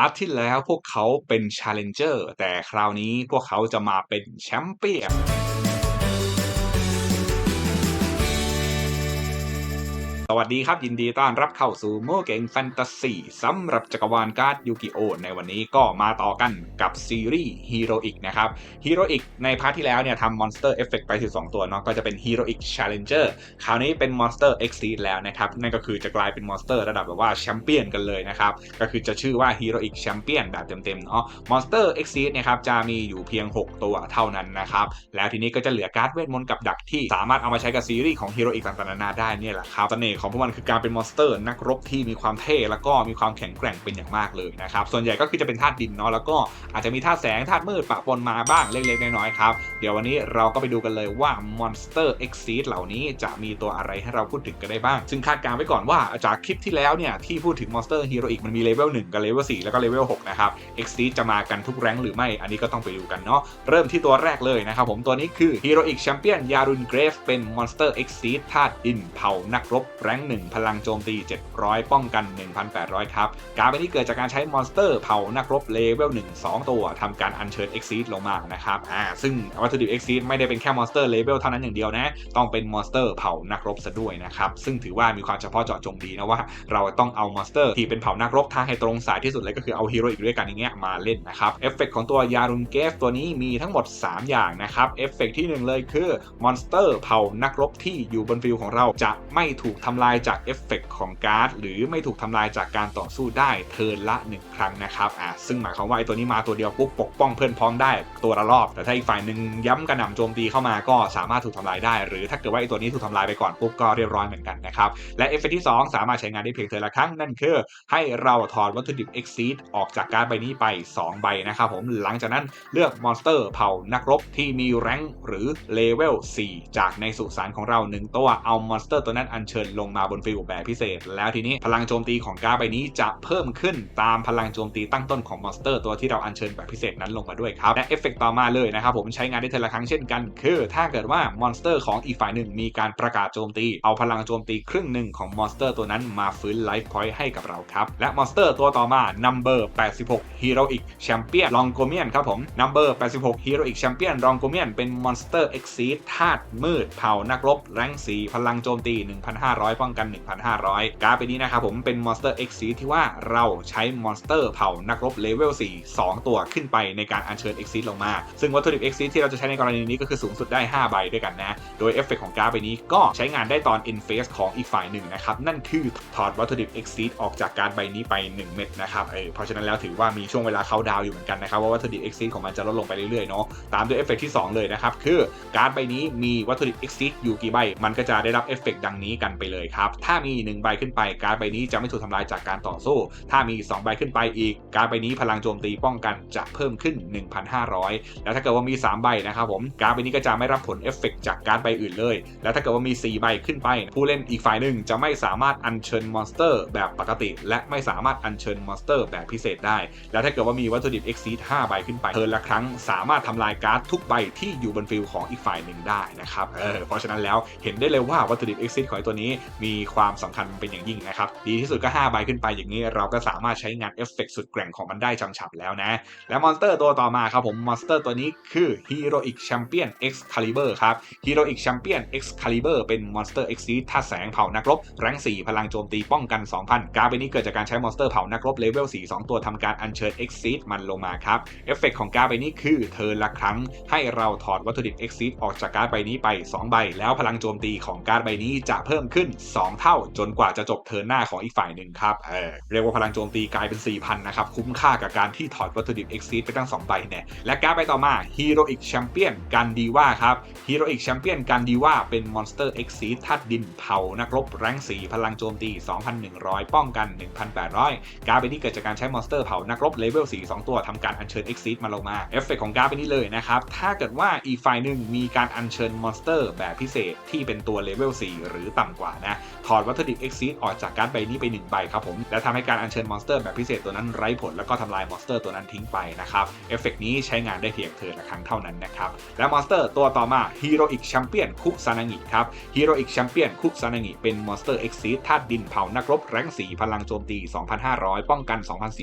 าร์ทที่แล้วพวกเขาเป็นชาเลนเจอร์แต่คราวนี้พวกเขาจะมาเป็นแชมเปี้ยน วัสดีครับ ยินดีต้อนรับเข้าสู่โมเก่งแฟนตาซีสำหรับจักรวาลการ์ดยูกิโอในวันนี้ก็มาต่อกันกับซีรีส์ฮีโรอีกนะครับฮีโรอีกในพาร์ทที่แล้วเนี่ยทำมอนสเตอร์เอฟเฟกไป 12 ตัวเนาะก็จะเป็นฮีโรอีกชาร์เลนเจอร์คราวนี้เป็นมอนสเตอร์เอ็กซีแล้วนะครับ นั่นก็คือจะกลายเป็นมอนสเตอร์ระดับแบบว่าแชมเปี้ยนกันเลยนะครับ ก็คือจะชื่อว่าฮีโรอีกแชมเปี้ยนแบบเต็มๆเนาะมอนสเตอร์เอ็กซีเนี่ยครับจะมีอยู่เพียง 6 ตัวเท่านั้นนะครับแล้วทีนี้ก็จะเหลือการ์ดเวทมนต์กับดักที่สามารถเอามาใช้กับซีรีส์ของฮีโรอีกต่างๆนานาได้เนี่ยแหละครับเสน่ห์ของพวกมันคือการเป็นมอนสเตอร์นักรบที่มีความเท่แล้วก็มีความแข็งแกร่งเป็นอย่างมากเลยนะครับส่วนใหญ่ก็คือจะเป็นธาตุดินเนาะแล้วก็อาจจะมีธาตุแสงธาตุมืดปะปนมาบ้างเล็กๆน้อยๆครับเดี๋ยววันนี้เราก็ไปดูกันเลยว่า Monster Exceed เหล่านี้จะมีตัวอะไรให้เราพูดถึงกันได้บ้าง ซึ่งคาดการณ์ไว้ก่อนว่าจากคลิปที่แล้วเนี่ยที่พูดถึง Monster Hero อีกมันมีเลเวล1กับเลเวล4แล้วก็เลเวล6นะครับ Exceed จะมากันทุกแรงหรือไม่อันนี้ก็ต้องไปดูกันเนาะเริ่มที่ตัวแรกเลยนะครับผมตัวนี้คือ Heroic Champion ยารุนเกรฟเป็น Monster Exceed ธาตุดินเผ่านักรบแรงค์1พลังโจมตี 700 ป้องกัน 1,800 ครับ การเป็นนี้เกิดจากการใช้มอนสเตอร์เผ่านักรบเลเวล1 2 ตัวทำการอัญเชิญ Exceed ลงมานะครับอ่าซึ่งวัตถุดิบ Exceed ไม่ได้เป็นแค่มอนสเตอร์เลเวลเท่านั้นอย่างเดียวนะ ต้องเป็นมอนสเตอร์เผ่านักรบซะด้วยนะครับ ซึ่งถือว่ามีความเฉพาะเจาะจงดีนะว่า เราต้องเอามอนสเตอร์ที่เป็นเผ่านักรบทางให้ตรงสายที่สุดเลยก็คือเอาฮีโร่อีกด้วยกันอย่างเงี้ยมาเล่นนะครับเอฟเฟกของตัวยารุนเกฟตัวนี้มีทั้งหมด 3 อย่างนะครับเอฟเฟกที่ 1 เลยคือมอนสเตอร์เผานักรบที่อยู่บนฟิลของเราจะไม่ถูกทำลายจากเอฟเฟกของการ์ดหรือไม่ถูกทำลายจากการต่อสู้ได้เทิร์นละ 1 ครั้งนะครับอ่าซึ่งหมายความว่าไอ้ตัวนี้มาตัวเดียวปุ๊บปกป้องเพื่อนพ้องได้ตัวละรอบ แต่ถ้าอีกฝ่ายหนึ่งย้ำกระหน่ำโจมตีเข้ามาก็สามารถถูกทำลายได้ หรือถ้าเกิดว่าไอ้ตัวนี้ถูกทำลายไปก่อนปุ๊บก็เรียบร้อยเหมือนกันนะครับและเอฟเฟกที่ 2 สามารถใช้งานได้เพียงเทิร์นละครั้งนั่นคือ ให้เราถอดวัตถุดิบ Exceed ออกจากการ์ดใบนี้ไป 2 ใบนะครับผมหลังจากนั้นเลือกมอนสเตอร์เผ่านักรบที่มีแรงค์หรือเลเวล4จากในสุสานของเรา1ตัวเอามอนสเตอร์ตัวนั้นอัญเชิญลงมาบนฟิลแบบพิเศษ แล้วทีนี้พลังโจมตีของการ์ดใบนี้จะเพิ่มขึ้นตามพลังโจมตีตั้งต้นของมอนสเตอร์ตัวที่เราอัญเชิญแบบพิเศษนั้นลงมาด้วยครับและเอฟเฟกต่อมาเลยนะครับผมใช้งานได้เทอละครั้งเช่นกัน คือ ถ้าเกิดว่ามอนสเตอร์ของอีกฝ่ายหนึ่งมีการประกาศโจมตี เอาพลังโจมตีครึ่งหนึ่งของมอนสเตอร์ตัวนั้นมาฟื้นไลฟ์พอยต์ให้กับเราครับและมอนสเตอร์ตัวต่อมา number 86 Heroic Champion l o n g o m i a n ครับผม number 86 Heroic Champion l o n g o m i a n เป็นมอนสเตอร์ Exceed ธาตุมืดเผ่านักรบแรงสีพลังโจมตี 1,500ป้องกัน 1,500 การ์ดไปนี้นะครับผมเป็นมอนสเตอร์ Exceed ที่ว่าเราใช้มอนสเตอร์เผ่านักรบเลเวล4 2 ตัวขึ้นไปในการอัญเชิญ Exceed ลงมา ซึ่งวัตถุดิบ Exceed ที่เราจะใช้ในกรณีนี้ก็คือสูงสุดได้ 5 ใบด้วยกันนะ โดยเอฟเฟกของการ์ดใบนี้ก็ใช้งานได้ตอน in phase ของอีกฝ่ายหนึ่งนะครับ นั่นคือถอดวัตถุดิบ Exceed ออกจากการ์ดใบนี้ไป 1 เม็ดนะครับเออเพราะฉะนั้นแล้วถือว่ามีช่วงเวลาเขาดาวอยู่เหมือนกันนะครับว่าวัตถุดิบ Exceed ของมันจะลดลงไปเรื่อยๆเนาะตามด้วยเอฟเฟกที่ 2 เลยนะครับคือการ์ดใบนี้มีวัตถุดิบ Exceed อยู่กี่ใบมันก็จะได้รับเอฟเฟกดังนี้กันไปเลยครับ ถ้ามี 1 ใบขึ้นไป การ์ดใบนี้จะไม่ถูกทำลายจากการต่อสู้ ถ้ามี 2 ใบขึ้นไปอีก การ์ดใบนี้พลังโจมตีป้องกันจะเพิ่มขึ้น 1,500 แล้วถ้าเกิดว่ามี 3 ใบนะครับผม การ์ดใบนี้ก็จะไม่รับผลเอฟเฟกจากการ์ดใบอื่นเลย แล้วถ้าเกิดว่ามี 4 ใบขึ้นไป ผู้เล่นอีกฝ่ายหนึ่งจะไม่สามารถอัญเชิญมอนสเตอร์แบบปกติ และไม่สามารถอัญเชิญมอนสเตอร์แบบพิเศษได้ แล้วถ้าเกิดว่ามีวัตถุดิบ Exceed 5 ใบขึ้นไปเทิร์นละครั้งสามารถทำลายการ์ดทุกใบที่อยู่บนฟิลของอีกฝ่ายหนึ่งได้นะครับเออเพราะฉะนั้นแล้วเห็นได้เลยว่าวัตถุดิบ Exceed ของตัวนี้มีความสำคัญเป็นอย่างยิ่งนะครับ ดีที่สุดก็ 5 ใบขึ้นไปอย่างนี้เราก็สามารถใช้งานเอฟเฟกสุดแกร่งของมันได้จำฉับแล้วนะ และมอนสเตอร์ตัวต่อมาครับผม มอนสเตอร์ตัวนี้คือ Heroic Champion Excalibur ครับ Heroic Champion Excalibur เป็นมอนสเตอร์ Exceed ท่าแสงเผ่านักรบแรง4 พลังโจมตีป้องกัน 2,000 การเป็นนี้เกิดจากการใช้มอนสเตอร์เผ่านักรบเลเวล4 2 ตัวทำการอัญเชิญ Exceed มันลงมาครับ เอฟเฟกของการ์ดใบนี้คือเธอละครั้งให้เราถอดวัตถุดิบ Exceed ออกจากการ์ดใบนี้ไป 2 ใบ แล้วพลังโจมตีของการ์ดใบนี้จะเพิ่มขึ้น2 เท่าจนกว่าจะจบเทิร์นหน้าของอีกฝ่ายหนึ่งครับเออเรียกว่าพลังโจมตีกลายเป็น 4,000 นะครับ คุ้มค่ากับการที่ถอดวัตถุดิบ Exceed ไปตั้ง2ใบเนี่ยและการ์ดใบต่อมา Heroic Champion กันดีว่าครับ Heroic Champion กันดีว่าเป็นมอนสเตอร์ Exceed ธาตุดินเผานักรบแรงสีพลังโจมตี 2,100 ป้องกัน 1,800 การ์ดใบนี้เกิดจากการใช้มอนสเตอร์เผานักรบเลเวล4 2ตัวทำการอัญเชิญ Exceed มาลงมาเอฟเฟกของการ์ดใบนี้เลยนะครับถ้าเกิดว่าอีกฝ่ายหนึ่งมีการอัญเชิญมอนสเตอร์แบบพิเศษที่เป็นตัวเลเวล4หรือต่ำกว่านะ ถอดวัตถุดิบ Exceed ออกจากการ์ดใบนี้ไป1ใบครับผมและทำให้การอัญเชิญมอนสเตอร์แบบพิเศษตัวนั้นไร้ผลแล้วก็ทำลายมอนสเตอร์ตัวนั้นทิ้งไปนะครับเอฟเฟกนี้ใช้งานได้เพียงเทินละครั้งเท่านั้นนะครับและมอนสเตอร์ตัวต่อมา Heroic Champion คุซานางิครับ Heroic Champion คุซานางิเป็นมอนสเตอร์ Exceed ธาตุดินเผานักรบแรงสีพลังโจมตี 2,500 ป้องกัน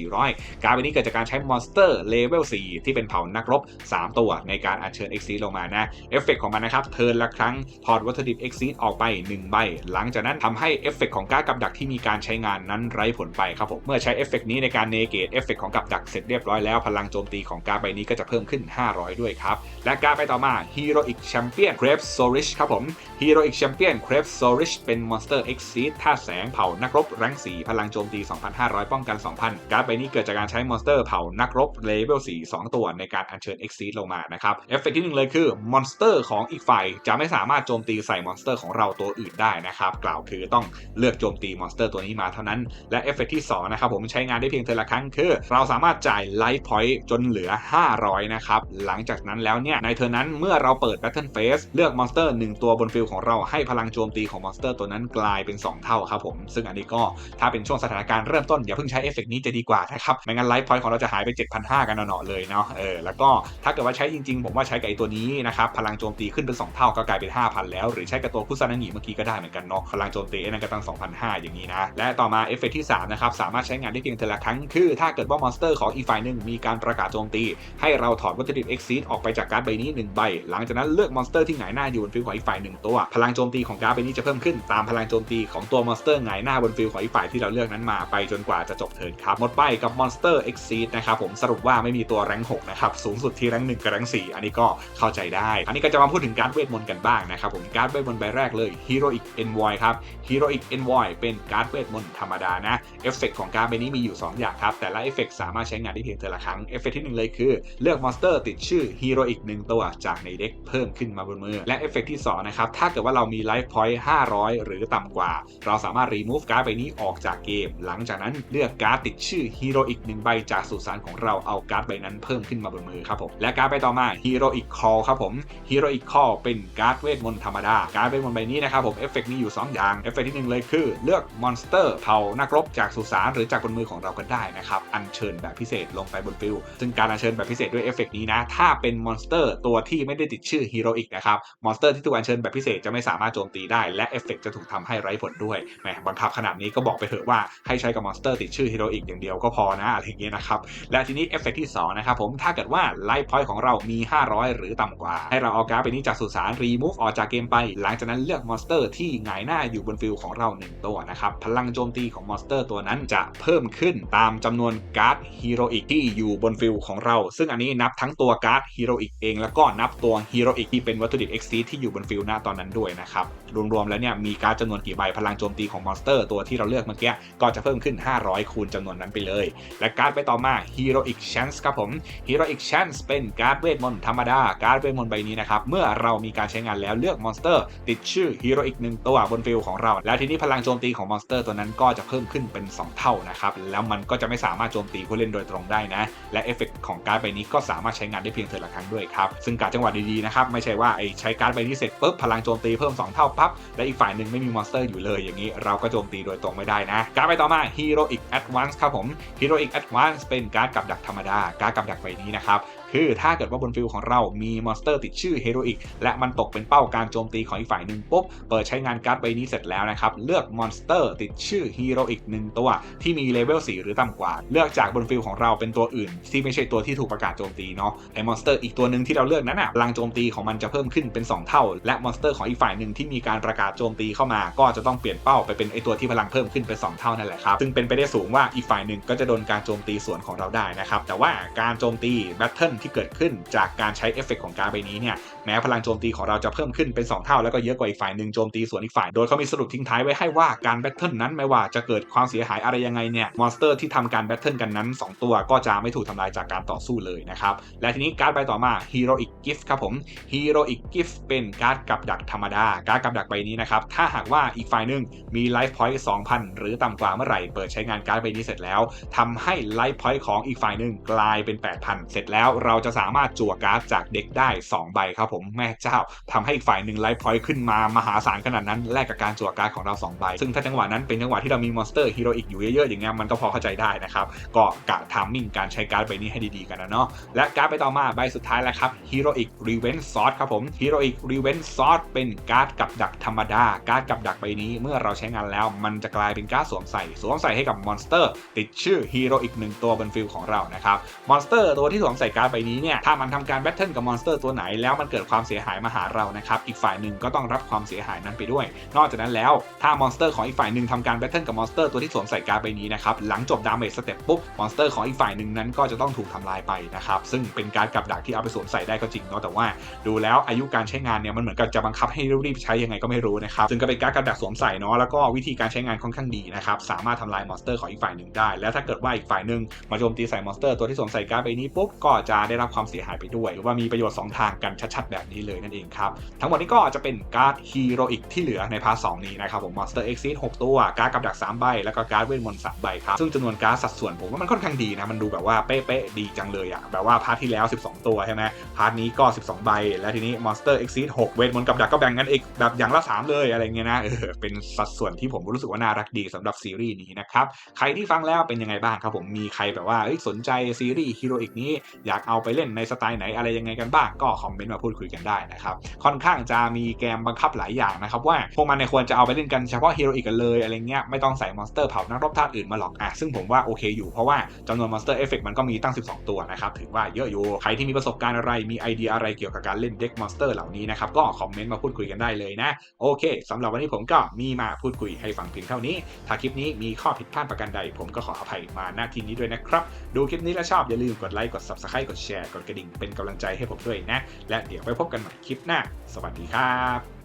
2,400 การใบนี้เกิดจากการใช้มอนสเตอร์เลเวล4ที่เป็นเผานักรบ 3 ตัวในการอัญเชิญ Exceed ลงมานะเอฟเฟกของมันนะครับเทิร์นละครั้งถอดวัตถุดิบ Exceed ออกไป1ใบหลังจากนั้นททำให้เอฟเฟกของการกับดักที่มีการใช้งานนั้นไร้ผลไปครับผมเมื่อใช้เอฟเฟกนี้ในการเนเกตเอฟเฟกของกับดักเสร็จเรียบร้อยแล้ว พลังโจมตีของการใบนี้ก็จะเพิ่มขึ้น 500 ด้วยครับ และการไปต่อมา Heroic Champion Crave Sorish ครับผม Heroic Champion Crave Sorish เป็นมอนสเตอร์ Exceed ท่าแสงเผานักรบแรงสีพลังโจมตี 2,500 ป้องกัน 2,000 การใบนี้เกิดจากการใช้มอนสเตอร์เผานักรบเลเวล4 2 ตัวในการอัญเชิญ Exceed ลงมานะครับเอฟเฟกที่หนึ่งเลยคือมอนสเตอร์ของอีกฝ่ายจะไม่สามารถโจมตีใส่มอนสเตอร์ของเราตัวอื่นได้นะครับกล่าวคือต้องเลือกโจมตีมอนสเตอร์ตัวนี้มาเท่านั้น และเอฟเฟกที่สองนะครับผมใช้งานได้เพียงเทละครั้งคือ เราสามารถจ่ายไลฟ์พอยต์จนเหลือ 500 นะครับ หลังจากนั้นแล้วเนี่ย ในเทอร์นั้นเมื่อเราเปิด Battle Phase เลือกมอนสเตอร์1ตัวบนฟิลของเราให้พลังโจมตีของมอนสเตอร์ตัวนั้นกลายเป็น 2 เท่าครับผมซึ่งอันนี้ก็ถ้าเป็นช่วงสถานการณ์เริ่มต้นอย่าเพิ่งใช้เอฟเฟกนี้จะดีกว่านะครับไม่งั้นไลฟ์พอยต์ของเราจะหายไป 7,500 กันเนาะเลยเนาะเออแล้วก็ถ้าเกิดว่าใช้จริงๆ ผมว่าใช้กับไอตัวนี้นะครับพลังโจมตีขึ้นเป็น 2 เท่าก็กลายเป็น 5,000 แล้วหรือใช้กับตัวคุซานางิเมื่อกี้ก็ได้เหมือนกันเนาะพลังโจมตีนั่นก็ตั้ง2,500 อย่างนี้นะ และต่อมาเอฟเฟกที่3นะครับสามารถใช้งานได้เพียงเทอละครั้ง คือถ้าเกิดว่ามอนสเตอร์ของอีกฝ่ายหนึ่งมีการประกาศโจมตี ให้เราถอดวัตถุดิบ Exceed ออกไปจากการ์ดใบนี้ 1 ใบ หลังจากนั้นเลือกมอนสเตอร์ที่หงายหน้าอยู่บนฟิลของอีกฝ่ายหนึ่งตัว พลังโจมตีของการ์ดใบนี้จะเพิ่มขึ้นตามพลังโจมตีของตัวมอนสเตอร์หงายหน้าบนฟิลของอีกฝ่ายที่เราเลือกนั้นมาไปจนกว่าจะจบเทิร์นครับหมดไปกับมอนสเตอร์ Exceed นะครับผมสรุปว่าไม่มีตัวแรง6นะครับสูงสุดที่แรง1กับแรง4อันนี้ก็เข้าใจได้ อันนี้ก็จะมาพูดถึงการ์ดเวทมนต์กันบ้างนะครับผมการ์ดเวทมนต์ใบแรกเลย Heroic Envoy ครับ Heroic Envoy เป็นการ์ดเวทมนต์ธรรมดานะเอฟเฟกของการ์ดใบนี้มีอยู่ 2 อย่างครับ แต่ละเอฟเฟกสามารถใช้งานได้เพียงเทอละครั้งเอฟเฟกที่ 1 เลยคือ เลือกมอนสเตอร์ติดชื่อ Heroic 1 ตัวจากในเด็กเพิ่มขึ้นมาบนมือ และเอฟเฟกที่ 2 นะครับ ถ้าเกิดว่าเรามีไลฟ์พอยต์500 หรือต่ำกว่า เราสามารถรีมูฟการ์ดใบนี้ออกจากเกม หลังจากนั้นเลือกการ์ดติดชื่อ Heroic 1 ใบจากสุสานของเราเอาการ์ดใบนั้นเพิ่มขึ้นมาบนมือครับผมและการ์ดใบต่อมา Heroic Call ครับผม Heroic Call เป็นการ์ดเวทมนต์ธรรมดาการ์ดเวทมนต์ใบนี้นะครับผมเอฟเฟกมีอยู่ 2 อย่างฟเฟกที่1เลยคือ เลือกมอนสเตอร์เผานักรบจากสุสานหรือจากบนมือของเราก็ได้นะครับอัญเชิญแบบพิเศษลงไปบนฟิลซึ่งการอัญเชิญแบบพิเศษด้วยเอฟเฟกนี้นะถ้าเป็นมอนสเตอร์ตัวที่ไม่ได้ติดชื่อ Heroic นะครับมอนสเตอร์ที่ถูกอัญเชิญแบบพิเศษจะไม่สามารถโจมตีได้และเอฟเฟกจะถูกทำให้ไร้ผลด้วยแหมบังคับขนาดนี้ก็บอกไปเถอะว่าให้ใช้กับมอนสเตอร์ติดชื่อ Heroic อย่างเดียวก็พอนะอะไรอย่างเงี้ยนะครับและทีนี้เอฟเฟกที่2นะครับผมถ้าเกิดว่าไลฟ์พอยต์ของเรามี 500 หรือต่ำกว่า ให้เราเอาการ์ดไปนี้จากสุสานรีมูฟออกจากเกมไป หลังจากนั้นเลือกมอนสเตอร์ที่หงายหน้าอยู่บนฟิลของเรา 1 ตัวนะครับ พลังโจมตีของมอนสเตอร์ตัวนั้นจะเพิ่มขึ้นตามจำนวนการ์ดฮีโรอีกที่อยู่บนฟิลของเรา ซึ่งอันนี้นับทั้งตัวการ์ดฮีโรอีกเอง แล้วก็นับตัวฮีโรอีกที่เป็นวัตถุดิบ Exceed ที่อยู่บนฟิลหน้าตอนนั้นด้วยนะครับ รวมๆแล้วเนี่ยมีการ์ดจำนวนกี่ใบพลังโจมตีของมอนสเตอร์ตัวที่เราเลือกเมื่อกี้ก็จะเพิ่มขึ้น 500 คูณจำนวนนั้นไปเลย และการ์ดไปต่อมา Heroic Chance ครับผม Heroic Chance เป็นการ์ดเวทมนต์ธรรมดาการ์ดเวทมนต์ใบนี้นะครับเมื่อเรามีการใช้งานแล้วเลือกมอนสเตอร์ติดชื่อ Heroic หนึ่งตัวบนฟิลของเราแล้วทีนี้พลังโจมตีของมอนสเตอร์ตัวนั้นก็จะเพิ่มขึ้นเป็น 2 เท่านะครับ แล้วมันก็จะไม่สามารถโจมตีผู้เล่นโดยตรงได้นะ และเอฟเฟกของการ์ดใบนี้ก็สามารถใช้งานได้เพียงเทอละครั้งด้วยครับ ซึ่งการจังหวะดีๆนะครับ ไม่ใช่ว่าไอ้ใช้การ์ดใบนี้เสร็จปุ๊บพลังโจมตีเพิ่ม 2 เท่าปั๊บ และอีกฝ่ายหนึ่งไม่มีมอนสเตอร์อยู่เลย อย่างนี้เราก็โจมตีโดยตรงไม่ได้นะ การ์ดใบต่อมา Heroic Advance ครับผม Heroic Advance เป็นการ์ดกับดักธรรมดา การ์ดกับดักใบนี้นะครับ คือถ้าเกิดว่าบนฟิลของเรามีมอนสเตอร์ติดชื่อเฮโรอีกและมันตกเป็นเป้าการโจมตีของอีกฝ่ายหนึ่งปุ๊บเปิดใช้งานการ์ดใบนี้เสร็จแล้วนะครับเลือกมอนสเตอร์ติดชื่อฮีโรอีกหนึ่งตัวที่มีเลเวล4หรือต่ำกว่า เลือกจากบนฟิลของเราเป็นตัวอื่น ที่ไม่ใช่ตัวที่ถูกประกาศโจมตีเนาะไอมอนสเตอร์อีกตัวหนึ่งที่เราเลือกนั้นอะพลังโจมตีของมันจะเพิ่มขึ้นเป็น 2 เท่า และมอนสเตอร์ของอีกฝ่ายหนึ่งที่มีการประกาศโจมตีเข้ามา ก็จะต้องเปลี่ยนเป้าไปเป็นไอตัวที่พลังเพิ่มขึ้นเป็น 2 เท่านั่นแหละครับซึ่งเป็นไปได้สูงว่าอีกฝ่ายหนึ่งก็จะโดนการโจมตีสวนของเราได้นะครับแต่ว่าการโจมตีแบทเทิลที่เกิดขึ้นจากการใช้เอฟเฟกของการ์ดใบนี้เนี่ยแม้พลังโจมตีของเราจะเพิ่มขึ้นเป็น 2 เท่า แล้วก็เยอะกว่าอีกฝ่ายหนึ่งโจมตีสวนอีกฝ่าย โดยเขามีสรุปทิ้งท้ายไว้ให้ว่าการแบทเทิลนั้นไม่ว่าจะเกิดความเสียหายอะไรยังไงเนี่ยมอนสเตอร์ที่ทำการแบทเทิลกันนั้น 2 ตัวก็จะไม่ถูกทำลายจากการต่อสู้เลยนะครับและทีนี้การ์ดใบต่อมา Heroic Gift ครับผม Heroic Gift เป็นการ์ดกับดักธรรมดา การ์ดกับดักใบนี้นะครับถ้าหากว่าอีกฝ่ายหนึ่งมีไลฟ์พอยต์2,000 หรือต่ำกว่าเมื่อไหร่เปิดใช้งานการ์ดใบนี้เสร็จแล้วทำให้ไลฟ์พอยต์ของอีกฝ่ายหนึ่งกลายเป็น 8,000 เสร็จแล้วเราจะสามารถจั่วการ์ดจากเด็กได้ 2 ใบครับผมแม่เจ้าทำให้อีกฝ่ายหนึ่งไลฟ์พอยต์ขึ้นมามหาศาลขนาดนั้นแลกกับการจั่วการ์ดของเรา2ใบซึ่งถ้าจังหวะนั้นเป็นจังหวะที่เรามีมอนสเตอร์ฮีโร่อีกอยู่เยอะๆอย่างเงี้ยมันก็พอเข้าใจได้นะครับก็กะทามมิ่งการใช้การ์ดใบนี้ให้ดีๆกันนะเนาะและการ์ดใบต่อมาใบสุดท้ายแล้วครับฮีโร่อีกรีเวนซอสครับผมฮีโร่อีกรีเวนซอสเป็นการ์ดกับดักธรรมดาการ์ดกับดักใบนี้เมื่อเราใช้งานแล้ว มันจะกลายเป็นการ์ดสวมใส่สวมใส่ให้กับมอนสเตอร์ ติดชื่อฮีโร่อีกหนึ่งตัวบนฟิลของเรานะครับมอนสเตอร์ตัวที่สวมใส่การ์ดใบนี้เนี่ยถ้ามันทำการแบทเทิลกับมอนสเตอร์ตัวไหนแล้วมันเกิดความเสียหายมาหาเรานะครับอีกฝ่ายหนึ่งก็ต้องรับความเสียหายนั้นไปด้วย นอกจากนั้นแล้วถ้ามอนสเตอร์ของอีกฝ่ายหนึ่งทำการแบทเทิลกับมอนสเตอร์ตัวที่สวมใส่การ์ดใบนี้นะครับหลังจบดาเมจสเต็ปปุ๊บมอนสเตอร์ของอีกฝ่ายหนึ่งนั้นก็จะต้องถูกทำลายไปนะครับซึ่งเป็นการกับดักที่เอาไปสวมใส่ได้ก็จริงเนาะแต่ว่า ดูแล้วอายุการใช้งานเนี่ยมันเหมือนกับจะบังคับให้รีบใช้ยังไงก็ไม่รู้นะครับซึ่งก็เป็นการกับดักสวมใส่เนาะแล้วก็วิธีการใช้งานค่อนข้างดีนะครับสามารถทำลายมอนสเตอร์ของอีกฝ่ายหนึ่งได้ แล้วถ้าเกิดว่าอีกฝ่ายหนึ่งมาโจมตีใส่มอนสเตอร์ตัวที่สวมใส่การ์ดใบนี้ปุ๊บก็จะได้รับความเสียหายไปด้วย หรือว่ามีประโยชน์ 2 ทางกันชัดๆ แบบนี้เลยนั่นเองครับ ทั้งหมดนี้ก็จะเป็นการ์ดฮีโรอีกที่เหลือในพาร์ท2นี้นะครับผมมอนสเตอร์เอ็กซิส6ตัว การ์ดกับดัก 3 ใบ แล้วก็การ์ดเวทมนต์3ใบครับ ซึ่งจำนวนการ์ดสัดส่วนผมว่ามันค่อนข้างดีนะ มันดูแบบว่าเป๊ะๆดีจังเลยอะแบบว่าพาร์ทที่แล้ว 12 ตัวใช่ไหมพาร์ทนี้ก็ 12 ใบ แล้วทีนี้มอนสเตอร์เอ็กซิส6เวทมนต์กับดักก็แบ่งกันอีกแบบอย่างละ3เลยอะไรเงี้ยนะเออเป็นสัดส่วนที่ผมรู้สึกว่าน่ารักดีสำหรับซีรีส์นี้นะครับใครที่ฟังแล้วเป็นยังไงบ้างครับผมมีใครแบบว่าสนใจซีรีส์ฮีโรอีกนี้อยากเอาไปเล่นในสไตล์ไหนอะไรยังไงกันบ้างก็คอมเมนต์มาพูดคุยกันได้นะครับค่อนข้างจะมีแกมบังคับหลายอย่างนะครับว่าพวกมันในควรจะเอาไปเล่นกันเฉพาะฮีโร่อีกกันเลยอะไรเงี้ยไม่ต้องใส่มอนสเตอร์เผานักรบธาตุอื่นมาหรอกอะซึ่งผมว่าโอเคอยู่เพราะว่าจำนวนมอนสเตอร์เอฟเฟกมันก็มีตั้ง 12 ตัวนะครับถือว่าเยอะอยู่ใครที่มีประสบการณ์อะไรมีไอเดียอะไรเกี่ยวกับการเล่นเด็กมอนสเตอร์เหล่านี้นะครับก็คอมเมนต์มาพูดคุยกันได้เลยนะโอเคสำหรับวันนี้ผมก็มีมาพูดคุยให้ฟังเพียงเท่านี้ ถ้าคลิปนี้มีข้อผิดพลาดประการใด ผมก็ขออภัยมาณที่นี้ด้วยนะครับ ดูคลิปนี้แล้วชอบอย่าลืมกดไลค์กด subscribe กดแชร์ กดกระดิ่งเป็นกำลังใจให้ผมด้วยนะ และเดี๋ยวไปพบกันใหม่คลิปหน้า สวัสดีครับ